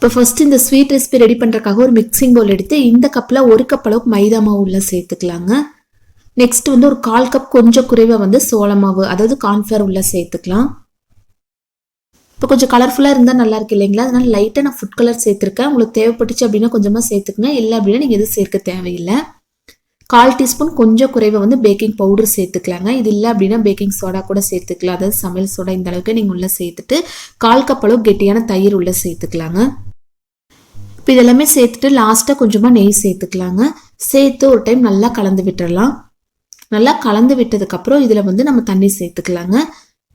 இப்போ ஃபர்ஸ்ட் இந்த sweet recipe ready பண்ணுறக்காக ஒரு மிக்சிங் பவுல் எடுத்து இந்த கப்பில் ஒரு கப் அளவுக்கு மைதா மாவு உள்ள சேர்த்துக்கலாங்க. நெக்ஸ்ட் வந்து ஒரு கால் கப் கொஞ்சம் குறைவாக வந்து சோள மாவு அதாவது கார்ன்ஃப்ளவர் உள்ள சேர்த்துக்கலாம். இப்போ கொஞ்சம் கலர்ஃபுல்லாக இருந்தால் நல்லா இருக்கு இல்லைங்களா? அதனால லைட்டாக நான் ஃபுட் கலர் சேர்த்துருக்கேன். உங்களுக்கு தேவைப்பட்டுச்சு அப்படின்னா கொஞ்சமாக சேர்த்துக்கங்க. இல்லை அப்படின்னா நீங்கள் எதுவும் சேர்க்க தேவையில்லை. கால் டீஸ்பூன் கொஞ்சம் குறைவாக வந்து பேக்கிங் பவுடர் சேர்த்துக்கலாங்க. இது இல்லை அப்படின்னா பேக்கிங் சோடா கூட சேர்த்துக்கலாம். அதாவது சமையல் சோடா இந்த அளவுக்கு நீங்கள் உள்ளே சேர்த்துட்டு கால் கப் அளவு கெட்டியான தயிர் உள்ளே சேர்த்துக்கலாங்க. இப்போ இதெல்லாமே சேர்த்துட்டு லாஸ்ட்டாக கொஞ்சமாக நெய் சேர்த்துக்கலாங்க. சேர்த்து ஒரு டைம் நல்லா கலந்து விட்டுறலாம். நல்லா கலந்து விட்டதுக்கப்புறம் இதில் வந்து நம்ம தண்ணி சேர்த்துக்கலாங்க.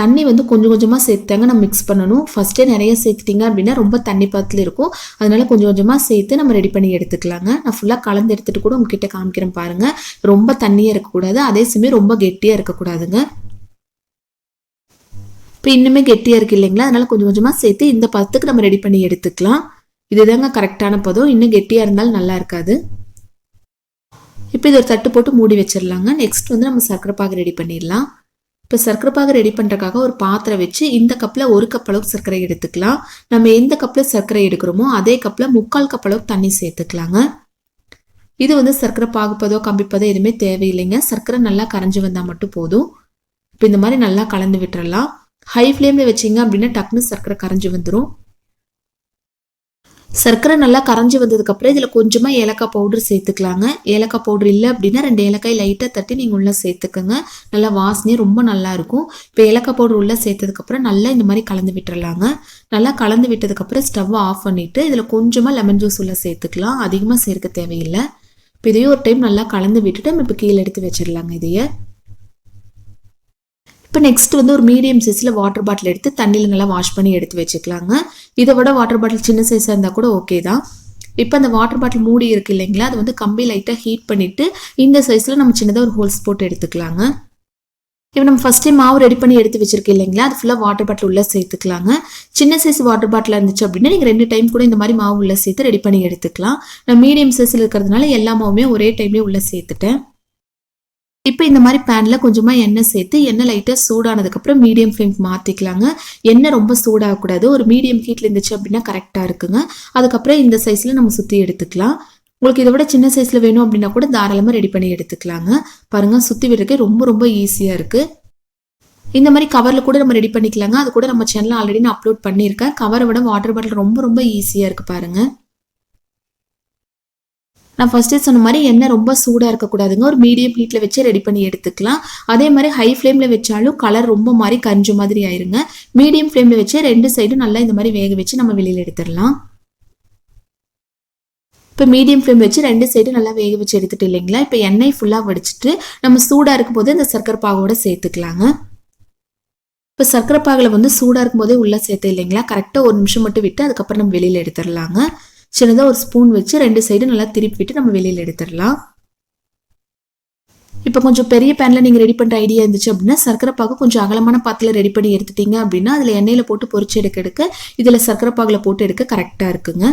தண்ணி வந்து கொஞ்சம் கொஞ்சமாக சேர்த்தாங்க நம்ம மிக்ஸ் பண்ணணும். ஃபஸ்ட்டே நிறைய சேர்த்துட்டிங்க அப்படின்னா ரொம்ப தண்ணி பாத்தில் இருக்கும். அதனால கொஞ்சம் கொஞ்சமாக சேர்த்து நம்ம ரெடி பண்ணி எடுத்துக்கலாங்க. நான் ஃபுல்லாக கலந்து எடுத்துகிட்டு கூட உங்ககிட்ட காமிக்கிறேன் பாருங்கள் ரொம்ப தண்ணியாக இருக்கக்கூடாது. அதே சமயம் ரொம்ப கெட்டியாக இருக்கக்கூடாதுங்க. இப்போ இன்னுமே கெட்டியாக இருக்கு இல்லைங்களா? அதனால கொஞ்சம் கொஞ்சமாக சேர்த்து இந்த பதத்துக்கு நம்ம ரெடி பண்ணி எடுத்துக்கலாம். இதுதாங்க கரெக்டான பதம். இன்னும் கெட்டியாக இருந்தாலும் நல்லா இருக்காது. இப்போ இது ஒரு தட்டு போட்டு மூடி வச்சிடலாங்க நெக்ஸ்ட் வந்து நம்ம சர்க்கரை பாகு ரெடி பண்ணிடலாம் இப்போ சர்க்கரை பாகு ரெடி பண்ணுறக்காக ஒரு பாத்திரம் வச்சு இந்த கப்பில் ஒரு கப் அளவுக்கு சர்க்கரை எடுத்துக்கலாம். நம்ம எந்த கப்பில் சர்க்கரை எடுக்கிறோமோ அதே கப்பில் முக்கால் கப் அளவுக்கு தண்ணி சேர்த்துக்கலாங்க. இது வந்து சர்க்கரை பாகுப்பதோ கம்பிப்பதோ எதுவுமே தேவையில்லைங்க. சர்க்கரை நல்லா கரைஞ்சி வந்தால் மட்டும் போதும். இப்போ இந்த மாதிரி நல்லா கலந்து விட்டுறலாம் ஹை ஃப்ளேமில் வச்சிங்க அப்படின்னா டக்குன்னு சர்க்கரை கரைஞ்சி வந்துடும் சர்க்கரை நல்லா கரைஞ்சி வந்ததுக்கப்புறம் இதில் கொஞ்சமாக ஏலக்காய் பவுடர் சேர்த்துக்கலாங்க. ஏலக்காய் பவுடர் இல்லை அப்படின்னா ரெண்டு ஏலக்காய் லைட்டாக தட்டி நீங்கள் உள்ளே சேர்த்துக்கோங்க. நல்லா வாசனையே ரொம்ப நல்லா இருக்கும். இப்போ ஏலக்காய் பவுடர் உள்ளே சேர்த்ததுக்கப்புறம் நல்லா இந்த மாதிரி கலந்து விட்டுறலாங்க. நல்லா கலந்து விட்டதுக்கப்புறம் ஸ்டவ்வை ஆஃப் பண்ணிவிட்டு இதில் கொஞ்சமாக லெமன் ஜூஸ் உள்ளே சேர்த்துக்கலாம். அதிகமாக சேர்க்க தேவையில்லை. இப்போ இதையும் ஒரு டைம் நல்லா கலந்து விட்டுட்டு நம்ம இப்போ கீழே எடுத்து வச்சிடலாங்க இதையே. இப்போ நெக்ஸ்ட் வந்து ஒரு மீடியம் சைஸில் வாட்டர் பாட்டில் எடுத்து தண்ணியில் நல்லா வாஷ் பண்ணி எடுத்து வச்சுக்கலாங்க. இதை விட வாட்டர் பாட்டில் சின்ன சைஸாக இருந்தால் கூட ஓகே தான். இப்போ அந்த வாட்டர் பாட்டில் மூடி இருக்கு இல்லைங்களா அது வந்து கம்பி லைட்டாக ஹீட் பண்ணிவிட்டு இந்த சைஸில் நம்ம சின்னதாக ஒரு ஹோல்ஸ் போட்டு எடுத்துக்கலாங்க. இப்போ நம்ம ஃபஸ்ட் டைம் மாவு ரெடி பண்ணி எடுத்து வச்சிருக்கோம் இல்லைங்களா அது ஃபுல்லாக வாட்டர் பாட்டில் உள்ளே சேர்த்துக்கலாங்க. சின்ன சைஸ் வாட்டர் பாட்டில் இருந்துச்சு அப்படின்னா நீங்கள் ரெண்டு டைம் கூட இந்த மாதிரி மாவு உள்ளே சேர்த்து ரெடி பண்ணி எடுத்துக்கலாம். நான் மீடியம் சைஸில் இருக்கிறதுனால எல்லா மாவுமே ஒரே டைம்லேயே உள்ளே சேர்த்துட்டேன். இப்போ இந்த மாதிரி பேனில் கொஞ்சமாக எண்ணெய் சேர்த்து எண்ணெய் லைட்டாக சூடானதுக்கப்புறம் மீடியம் ஃப்ளேம் மாற்றிக்கலாங்க எண்ணெய் ரொம்ப சூடாகக்கூடாது. ஒரு மீடியம் ஹீட்டில் இருந்துச்சு அப்படின்னா கரெக்டாக இருக்குங்க. அதுக்கப்புறம் இந்த சைஸில் நம்ம சுற்றி எடுத்துக்கலாம். உங்களுக்கு இதை விட சின்ன சைஸில் வேணும் அப்படின்னா கூட தாராளமாக ரெடி பண்ணி எடுத்துக்கலாங்க. பாருங்கள் சுற்றி விடுறதுக்கு ரொம்ப ரொம்ப ஈஸியாக இருக்குது இந்த மாதிரி கவரில் கூட நம்ம ரெடி பண்ணிக்கலாங்க. அது கூட நம்ம சேனலில் ஆல்ரெடி நான் அப்லோட் பண்ணியிருக்கேன். கவரை விட வாட்டர் பாட்டில் ரொம்ப ரொம்ப ஈஸியாக இருக்குது பாருங்கள் நான் ஃபஸ்ட்டே சொன்ன மாதிரி எண்ணெய் ரொம்ப சூடாக இருக்கக்கூடாதுங்க. ஒரு மீடியம் ஹீட்டில் வச்சு ரெடி பண்ணி எடுத்துக்கலாம். அதே மாதிரி ஹை ஃப்ளேமில் வச்சாலும் கலர் ரொம்ப மாதிரி கஞ்ச மாதிரி ஆயிருங்க. மீடியம் ஃப்ளேமில் வச்சு ரெண்டு சைடும் நல்லா இந்த மாதிரி வேக வச்சு நம்ம வெளியில் எடுத்துடலாம். இப்போ மீடியம் ஃப்ளேம் வச்சு ரெண்டு சைடும் நல்லா வேக வச்சு எடுத்துட்டு இல்லைங்களா? இப்போ எண்ணெய் ஃபுல்லாக வடிச்சிட்டு நம்ம சூடாக இருக்கும்போது இந்த சர்க்கரை பாகோட சேர்த்துக்கலாங்க. இப்போ சர்க்கரை பாகில் வந்து சூடாக இருக்கும்போதே உள்ளே சேர்த்து இல்லைங்களா? கரெக்டாக ஒரு நிமிஷம் மட்டும் விட்டு அதுக்கப்புறம் நம்ம வெளியில் எடுத்துடலாங்க. சின்னதாக ஒரு ஸ்பூன் வச்சு ரெண்டு சைடு நல்லா திருப்பி விட்டு நம்ம வெளியில் எடுத்துடலாம். இப்போ கொஞ்சம் பெரிய பேனில் நீங்கள் ரெடி பண்ணுற ஐடியா இருந்துச்சு அப்படின்னா சர்க்கரை பாகு கொஞ்சம் அகலமான பாத்தில் ரெடி பண்ணி எடுத்துட்டீங்க அப்படின்னா அதில் எண்ணெயில் போட்டு பொறிச்சு எடுக்க எடுக்க இதில் சர்க்கரை பாகில் போட்டு எடுக்க கரெக்டாக இருக்குங்க.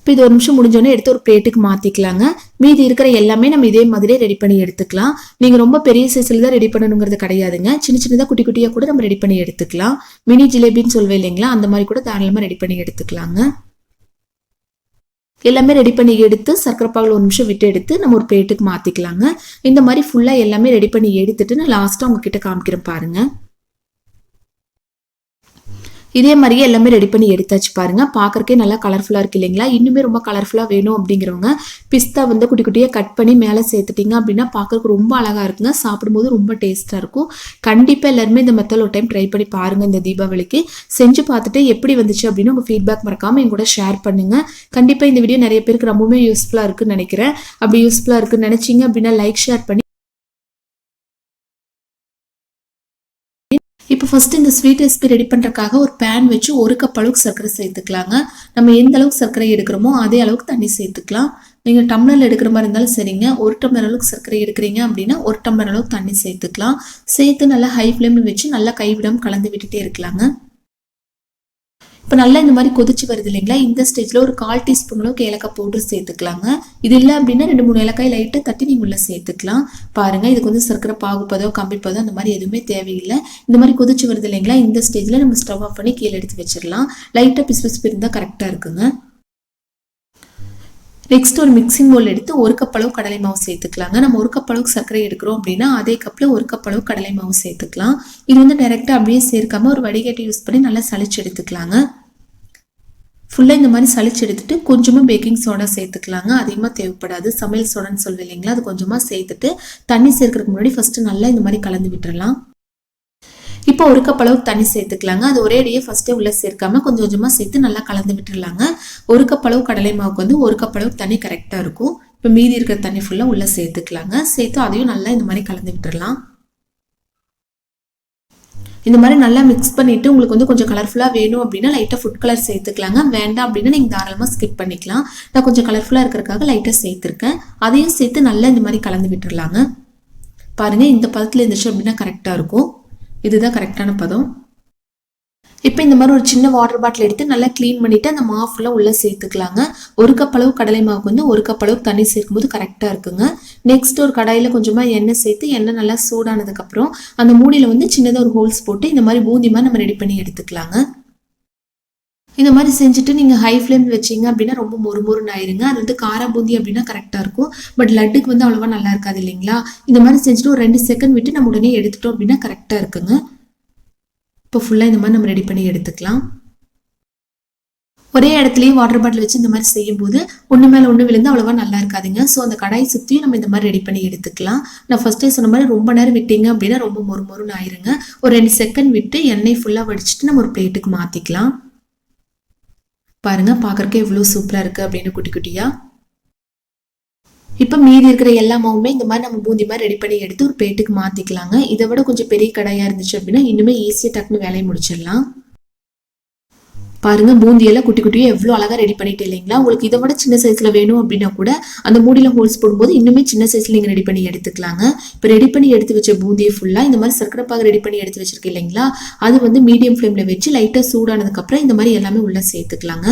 இப்போ இது ஒரு நிமிஷம் முடிஞ்சோடனே எடுத்து ஒரு பிளேட்டுக்கு மாற்றிக்கலாங்க மீதி இருக்கிற எல்லாமே நம்ம இதே மாதிரியே ரெடி பண்ணி எடுத்துக்கலாம். நீங்கள் ரொம்ப பெரிய சைஸில் தான் ரெடி பண்ணணுங்கிறது கிடையாதுங்க. சின்ன சின்னதாக குட்டி குட்டியாக கூட நம்ம ரெடி பண்ணி எடுத்துக்கலாம். மினி ஜிலேபின்னு சொல்வேன் இல்லைங்களா? அந்த மாதிரி கூட தாராளமாக ரெடி பண்ணி எடுத்துக்கலாங்க. எல்லாமே ரெடி பண்ணி எடுத்து சர்க்கரை பாகில் ஒரு நிமிஷம் விட்டு எடுத்து நம்ம ஒரு பிளேட்டுக்கு மாற்றிக்கலாங்க இந்த மாதிரி ஃபுல்லாக எல்லாமே ரெடி பண்ணி எடுத்துட்டு நான் லாஸ்ட்டாக உங்ககிட்ட காமிக்கிறேன் பாருங்கள் இதே மாதிரியே எல்லாமே ரெடி பண்ணி எடுத்தாச்சு பாருங்க. பார்க்கறக்கே நல்லா கலர்ஃபுல்லாக இருக்கு இல்லைங்களா? இன்னுமே ரொம்ப கலர்ஃபுல்லாக வேணும் அப்படிங்கிறவங்க பிஸ்தா வந்து குட்டி குட்டியாக கட் பண்ணி மேலே சேர்த்துட்டிங்க அப்படின்னா பார்க்கறக்கு ரொம்ப அழகாக இருக்குங்க. சாப்பிடும்போது ரொம்ப டேஸ்ட்டாக இருக்கும். கண்டிப்பாக எல்லாருமே இந்த மெத்தட் ஒரு டைம் ட்ரை பண்ணி பாருங்கள் இந்த தீபாவளிக்கு. செஞ்சு பார்த்துட்டு எப்படி வந்துச்சு அப்படின்னு உங்கள் ஃபீட்பேக் மறக்காமல் என் கூட ஷேர் பண்ணுங்கள் கண்டிப்பாக இந்த வீடியோ நிறைய பேருக்கு ரொம்பவுமே யூஸ்ஃபுல்லாக இருக்குன்னு நினைக்கிறேன். அப்படி யூஸ்ஃபுல்லாக இருக்குன்னு நினச்சிங்க அப்படின்னா லைக் ஷேர் பண்ணி இப்போ ஃபஸ்ட்டு இந்த ஸ்வீட் ரெசிபி ரெடி பண்ணுறதுக்காக ஒரு பேன் வச்சு ஒரு கப் அளவுக்கு சர்க்கரை சேர்த்துக்கலாங்க. நம்ம எந்த அளவுக்கு சர்க்கரை எடுக்கிறோமோ அதே அளவுக்கு தண்ணி சேர்த்துக்கலாம். நீங்கள் டம்ளரில் எடுக்கிற மாதிரி இருந்தாலும் சரிங்க. ஒரு டம்ளர் அளவுக்கு சர்க்கரை எடுக்கிறீங்க அப்படின்னா ஒரு டம்ளர் அளவுக்கு தண்ணி சேர்த்துக்கலாம். சேர்த்து நல்லா ஹை ஃப்ளேமில் வச்சு நல்லா கைவிடாமல் கலந்து விட்டுட்டே இருக்கலாங்க. இப்போ நல்லா இந்த மாதிரி கொதிச்சு வருது இல்லைங்களா? இந்த ஸ்டேஜில் ஒரு கால் டீஸ்பூன் அளவுக்கு ஏலக்காய் பவுடர் சேர்த்துக்கலாங்க. இது இல்லை அப்படின்னா ரெண்டு மூணு ஏலக்காய் லைட்டாக தட்டி நீங்கள் உள்ளே சேர்த்துக்கலாம். பாருங்கள் இதுக்கு வந்து சர்க்கரை பாகுப்பதோ கம்பிப்பதோ அந்த மாதிரி எதுவுமே தேவையில்லை. இந்த மாதிரி கொதிச்சு வருது இல்லைங்களா? இந்த ஸ்டேஜில் நம்ம ஸ்டவ் ஆஃப் பண்ணி கீழே எடுத்து வச்சிடலாம். லைட்டாக பிசு பிசுப்பு இருந்தால் கரெக்டாக இருக்குங்க. நெக்ஸ்ட் ஒரு மிக்சிங் போல் எடுத்து ஒரு கப் அளவு கடலை மாவு சேர்த்துக்கலாங்க. நம்ம ஒரு கப் அளவுக்கு சர்க்கரை எடுக்கிறோம் அப்படின்னா அதே கப்பில் ஒரு கப் அளவு கடலை மாவு சேர்த்துக்கலாம். இது வந்து டைரெக்டாக அப்படியே சேர்க்காம ஒரு வடிகட்டி யூஸ் பண்ணி நல்லா சளிச்சு எடுத்துக்கலாங்க. ஃபுல்லாக இந்த மாதிரி சளிச்சு எடுத்துட்டு கொஞ்சமாக பேக்கிங் சோடா சேர்த்துக்கலாங்க. அதிகமாக தேவைப்படாது. சமையல் சோடான்னு சொல்லுவேன் இல்லைங்களா? அது கொஞ்சமாக சேர்த்துட்டு தண்ணி சேர்க்கறதுக்கு முன்னாடி ஃபஸ்ட்டு நல்லா இந்த மாதிரி கலந்து விட்டுறலாம். இப்போ ஒரு கப் அளவுக்கு தண்ணி சேர்த்துக்கலாங்க. அது ஒரே அடியே ஃபஸ்ட்டே உள்ளே சேர்க்காம கொஞ்சம் கொஞ்சமாக சேர்த்து நல்லா கலந்து விட்டுடலாங்க ஒரு கப் அளவு கடலை மாவுக்கு வந்து ஒரு கப் அளவுக்கு தண்ணி கரெக்டாக இருக்கும். இப்போ மீதி இருக்கிற தண்ணி ஃபுல்லாக உள்ளே சேர்த்துக்கலாங்க. சேர்த்து அதையும் நல்லா இந்த மாதிரி கலந்து விட்டுடலாம் இந்த மாதிரி நல்லா மிக்ஸ் பண்ணிட்டு உங்களுக்கு வந்து கொஞ்சம் கலர்ஃபுல்லாக வேணும் அப்படின்னா லைட்டாக ஃபுட் கலர் சேர்த்துக்கலாங்க. வேண்டாம் அப்படின்னா நீங்கள் தாராளமாக ஸ்கிப் பண்ணிக்கலாம். நான் கொஞ்சம் கலர்ஃபுல்லாக இருக்கிறதுக்காக லைட்டாக சேர்த்துருக்கேன். அதையும் சேர்த்து நல்லா இந்த மாதிரி கலந்து விட்டுருலாங்க பாருங்கள் இந்த பதத்தில் இருந்துச்சு அப்படின்னா கரெக்டாக இருக்கும். இதுதான் கரெக்டான பதம். இப்போ இந்த மாதிரி ஒரு சின்ன வாட்டர் பாட்டில் எடுத்து நல்லா க்ளீன் பண்ணிவிட்டு அந்த மாவு ஃபுல்லாக உள்ளே சேர்த்துக்கலாங்க. ஒரு கப் அளவு கடலை மாவுக்கு வந்து ஒரு கப் அளவுக்கு தண்ணி சேர்க்கும்போது கரெக்டாக இருக்குங்க. நெக்ஸ்ட் ஒரு கடாயில் கொஞ்சமாக எண்ணெய் சேர்த்து எண்ணெய் நல்லா சூடானதுக்கப்புறம் அந்த மூடியில் வந்து சின்னதாக ஒரு ஹோல்ஸ் போட்டு இந்த மாதிரி பூந்தி மாதிரி நம்ம ரெடி பண்ணி எடுத்துக்கலாங்க. இந்த மாதிரி செஞ்சுட்டு நீங்கள் ஹை ஃப்ளேம் வச்சிங்க அப்படின்னா ரொம்ப மொறு மொறுன்னு ஆயிருங்க. அது வந்து காரா பூந்தி அப்படின்னா கரெக்டாக இருக்கும். பட் லட்டுக்கு வந்து அவ்வளோவா நல்லா இருக்காது இல்லைங்களா? இந்த மாதிரி செஞ்சுட்டு ஒரு ரெண்டு செகண்ட் விட்டு நம்ம உடனே எடுத்துட்டோம் அப்படின்னா கரெக்டாக இருக்குங்க. இப்போ ஃபுல்லாக இந்த மாதிரி நம்ம ரெடி பண்ணி எடுத்துக்கலாம். ஒரே இடத்துலயே வாட்டர் பாட்டில் வச்சு இந்த மாதிரி செய்யும்போது ஒன்று மேலே ஒன்று விழுந்து அவ்வளோவா நல்லா இருக்காதுங்க. ஸோ அந்த கடாய் சுற்றியும் நம்ம இந்த மாதிரி ரெடி பண்ணி எடுத்துக்கலாம். நான் ஃபஸ்ட்டே சொன்ன மாதிரி ரொம்ப நேரம் விட்டீங்க அப்படின்னா ரொம்ப மொறு மொறுன்னு ஆயிருங்க. ஒரு ரெண்டு செகண்ட் விட்டு எண்ணெய் ஃபுல்லாக வடிச்சிட்டு நம்ம ஒரு பிளேட்டுக்கு மாற்றிக்கலாம் பாருங்கள் பார்க்கறக்கே எவ்வளோ சூப்பராக இருக்குது அப்படின்னு குட்டி குட்டியாக இப்போ மீதி இருக்கிற எல்லா மாவுமே இந்த மாதிரி நம்ம பூந்தி மாதிரி ரெடி பண்ணி எடுத்து ஒரு பேட்டுக்கு மாற்றிக்கலாங்க இதை விட கொஞ்சம் பெரிய கடாயாக இருந்துச்சு அப்படின்னா இன்னுமே ஈஸியாக டக்குன்னு வேலையை முடிச்சிடலாம். பாருங்க பூந்தியெல்லாம் குட்டி குட்டியாக எவ்வளோ அழகாக ரெடி பண்ணிட்டு இல்லைங்களா? உங்களுக்கு இதை விட சின்ன சைஸில் வேணும் அப்படின்னா கூட அந்த மூடியில் ஹோல்ஸ் போடும்போது இன்னுமே சின்ன சைஸில் நீங்கள் ரெடி பண்ணி எடுத்துக்கலாங்க. இப்போ ரெடி பண்ணி எடுத்து வச்ச பூந்தியை ஃபுல்லாக இந்த மாதிரி சர்க்கரை பாக ரெடி பண்ணி எடுத்து வச்சிருக்கேன் இல்லைங்களா? அது வந்து மீடியம் ஃப்ளேமில் வச்சு லைட்டாக சூடானதுக்கப்புறம் இந்த மாதிரி எல்லாமே உள்ளே சேர்த்துக்கலாங்க.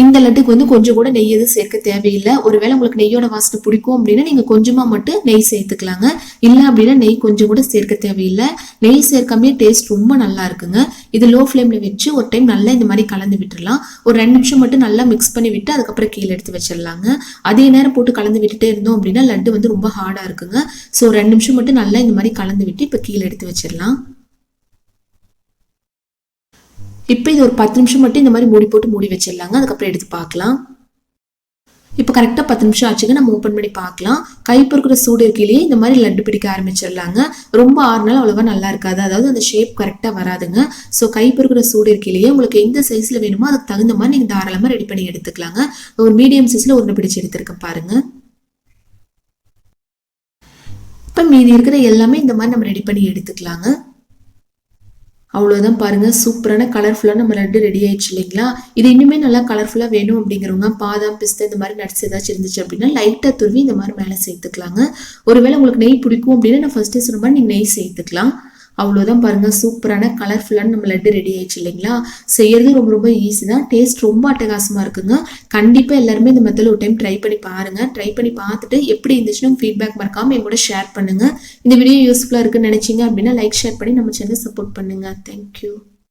இந்த லட்டுக்கு வந்து கொஞ்சம் கூட நெய் எதுவும் சேர்க்க தேவையில்லை. ஒருவேளை உங்களுக்கு நெய்யோட வாசனை பிடிக்கும் அப்படின்னா நீங்கள் கொஞ்சமாக மட்டும் நெய் சேர்த்துக்கலாங்க. இல்லை அப்படின்னா நெய் கொஞ்சம் கூட சேர்க்க தேவையில்லை. நெய் சேர்க்காமே டேஸ்ட் ரொம்ப நல்லா இருக்குங்க. இது லோ ஃப்ளேமில் வச்சு ஒரு டைம் நல்லா இந்த மாதிரி கலந்து விட்டுடலாம் ஒரு ரெண்டு நிமிஷம் மட்டும் நல்லா மிக்ஸ் பண்ணி விட்டு அதுக்கப்புறம் கீழே எடுத்து வச்சிடலாங்க அதே நேரம் போட்டு கலந்து விட்டுட்டே இருந்தோம் அப்படின்னா லட்டு வந்து ரொம்ப ஹார்டாக இருக்குங்க. ஸோ ரெண்டு நிமிஷம் மட்டும் நல்லா இந்த மாதிரி கலந்து விட்டு இப்போ கீழே எடுத்து வச்சிடலாம் இப்போ இது ஒரு பத்து நிமிஷம் மட்டும் இந்த மாதிரி மூடி போட்டு மூடி வச்சிடலாங்க. அதுக்கப்புறம் எடுத்து பார்க்கலாம். இப்போ கரெக்டாக பத்து நிமிஷம் ஆச்சுங்க. நம்ம ஓப்பன் பண்ணி பார்க்கலாம். கை பொறுக்கிற சூடு இருக்கையிலேயே இந்த மாதிரி லட்டு பிடிக்க ஆரம்பிச்சிடலாங்க. ரொம்ப ஆறுனாலும் அவ்வளோவா நல்லா இருக்காது. அதாவது அந்த ஷேப் கரெக்டாக வராதுங்க. ஸோ கை பொறுக்கிற சூடு இருக்கையிலேயே உங்களுக்கு எந்த சைஸில் வேணுமோ அதுக்கு தகுந்த மாதிரி நீங்கள் தாராளமாக ரெடி பண்ணி எடுத்துக்கலாங்க. ஒரு மீடியம் சைஸில் ஒன்று பிடிச்சி எடுத்துருக்கேன் பாருங்க. இப்போ மீதி இருக்கிற எல்லாமே இந்த மாதிரி நம்ம ரெடி பண்ணி எடுத்துக்கலாங்க. அவ்வளோதான் பாருங்கள் சூப்பரான கலர்ஃபுல்லாக நம்ம லட்டு ரெடி ஆயிடுச்சு இல்லைங்களா? இது இன்னுமே நல்லா கலர்ஃபுல்லாக வேணும் அப்படிங்கிறவங்க பாதாம் பிஸ்தா இந்த மாதிரி நட்ஸ் ஏதாச்சும் இருந்துச்சு அப்படின்னா லைட்டாக துருவி இந்த மாதிரி மேலே சேர்த்துக்கலாங்க. ஒருவேளை உங்களுக்கு நெய் பிடிக்கும் அப்படின்னா நான் ஃபஸ்ட்டே சொன்ன மாதிரி நீங்கள் நெய் சேர்த்துக்கலாம். அவ்வளோதான் பாருங்கள் சூப்பரான கலர்ஃபுல்லான நம்ம லட்டு ரெடி ஆயிடுச்சு இல்லைங்களா? செய்யறது ரொம்ப ரொம்ப ஈஸி தான். டேஸ்ட் ரொம்ப அட்டகாசமாக இருக்குங்க. கண்டிப்பாக எல்லாருமே இந்த மெத்தடில் ஒரு டைம் ட்ரை பண்ணி பாருங்கள் ட்ரை பண்ணி பார்த்துட்டு எப்படி இருந்துச்சுன்னு ஃபீட்பேக் மறக்காமல் என் கூட ஷேர் பண்ணுங்கள் இந்த வீடியோ யூஸ்ஃபுல்லாக இருக்குன்னு நினச்சிங்க அப்படின்னா லைக் ஷேர் பண்ணி நம்ம சேனல் சப்போர்ட் பண்ணுங்கள் தேங்க்யூ